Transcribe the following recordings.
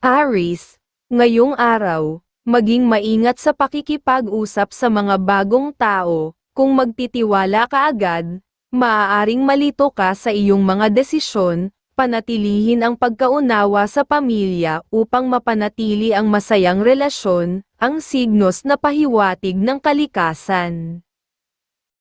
Aris, ngayong araw, maging maingat sa pakikipag-usap sa mga bagong tao, kung magtitiwala ka agad, maaaring malito ka sa iyong mga desisyon, panatilihin ang pagkaunawa sa pamilya upang mapanatili ang masayang relasyon, ang signos na pahiwatig ng kalikasan.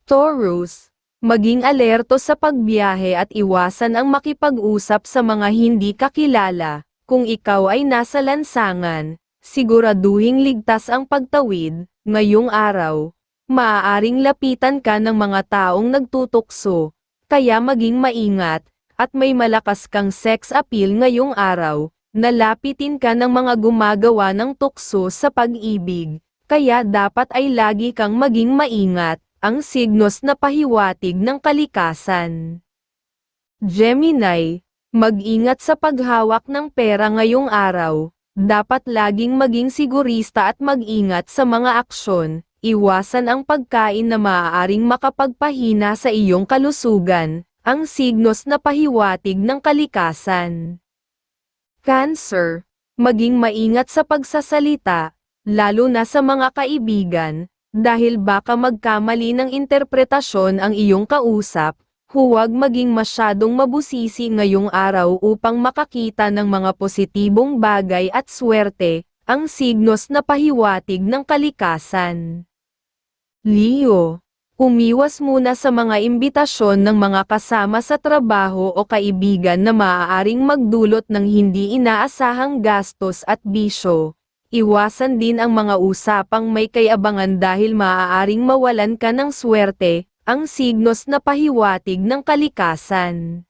Taurus, maging alerto sa pagbiyahe at iwasan ang makipag-usap sa mga hindi kakilala. Kung ikaw ay nasa lansangan, siguraduhing ligtas ang pagtawid. Ngayong araw, maaaring lapitan ka ng mga taong nagtutukso, kaya maging maingat, at may malakas kang sex appeal ngayong araw, nalapitin ka ng mga gumagawa ng tukso sa pag-ibig, kaya dapat ay lagi kang maging maingat, ang signos na pahiwatig ng kalikasan. Gemini, mag-ingat sa paghawak ng pera ngayong araw, dapat laging maging sigurista at mag-ingat sa mga aksyon, iwasan ang pagkain na maaaring makapagpahina sa iyong kalusugan, ang signos na pahiwatig ng kalikasan. Cancer, maging maingat sa pagsasalita, lalo na sa mga kaibigan, dahil baka magkamali ng interpretasyon ang iyong kausap, huwag maging masyadong mabusisi ngayong araw upang makakita ng mga positibong bagay at swerte, ang signos na pahiwatig ng kalikasan. Leo, umiwas muna sa mga imbitasyon ng mga kasama sa trabaho o kaibigan na maaaring magdulot ng hindi inaasahang gastos at bisyo. Iwasan din ang mga usapang may kayabangan dahil maaaring mawalan ka ng swerte, ang signos na pahiwatig ng kalikasan.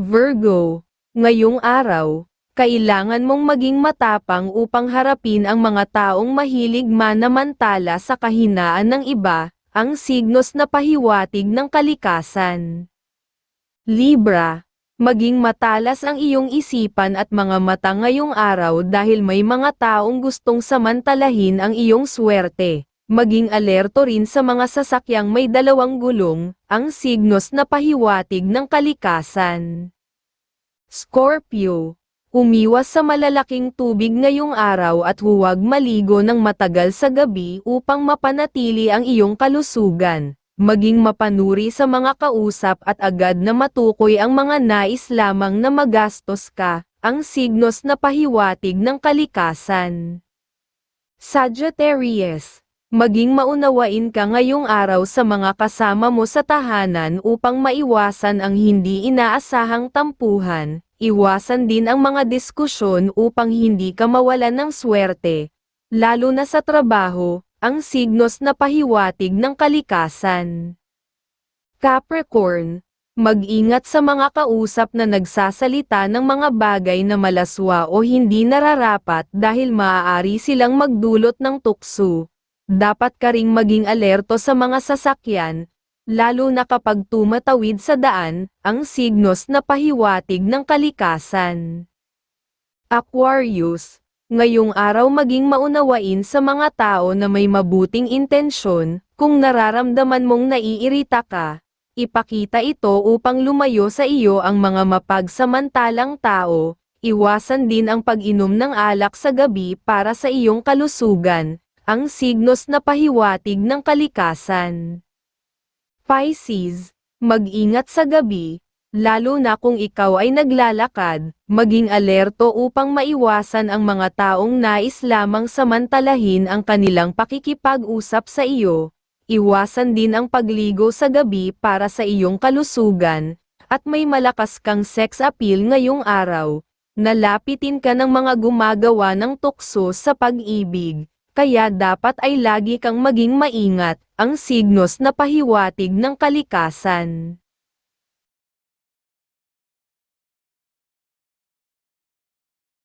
Virgo, ngayong araw, kailangan mong maging matapang upang harapin ang mga taong mahilig manamantala sa kahinaan ng iba, ang signos na pahiwatig ng kalikasan. Libra, maging matalas ang iyong isipan at mga mata ngayong araw dahil may mga taong gustong samantalahin ang iyong swerte. Maging alerto rin sa mga sasakyang may dalawang gulong, ang signos na pahiwatig ng kalikasan. Scorpio, umiwas sa malalaking tubig ngayong araw at huwag maligo ng matagal sa gabi upang mapanatili ang iyong kalusugan maging mapanuri sa mga kausap at agad na matukoy ang mga nais lamang na magastos ka, ang signos na pahiwatig ng kalikasan. Sagittarius, maging maunawain ka ngayong araw sa mga kasama mo sa tahanan upang maiwasan ang hindi inaasahang tampuhan, iwasan din ang mga diskusyon upang hindi ka mawalan ng swerte, lalo na sa trabaho, ang signos na pahiwatig ng kalikasan. Capricorn, mag-ingat sa mga kausap na nagsasalita ng mga bagay na malaswa o hindi nararapat dahil maaari silang magdulot ng tukso. Dapat ka ring maging alerto sa mga sasakyan, lalo na kapag tumatawid sa daan, ang signos na pahiwatig ng kalikasan. Aquarius, ngayong araw maging maunawain sa mga tao na may mabuting intensyon, kung nararamdaman mong naiirita ka, ipakita ito upang lumayo sa iyo ang mga mapagsamantalang tao, iwasan din ang pag-inom ng alak sa gabi para sa iyong kalusugan, ang signos na pahiwatig ng kalikasan. Pisces, mag-ingat sa gabi, lalo na kung ikaw ay naglalakad, maging alerto upang maiwasan ang mga taong nais lamang samantalahin ang kanilang pakikipag-usap sa iyo. Iwasan din ang pagligo sa gabi para sa iyong kalusugan, at may malakas kang sex appeal ngayong araw. Nalapitin ka ng mga gumagawa ng tukso sa pag-ibig, kaya dapat ay lagi kang maging maingat, ang signos na pahiwatig ng kalikasan.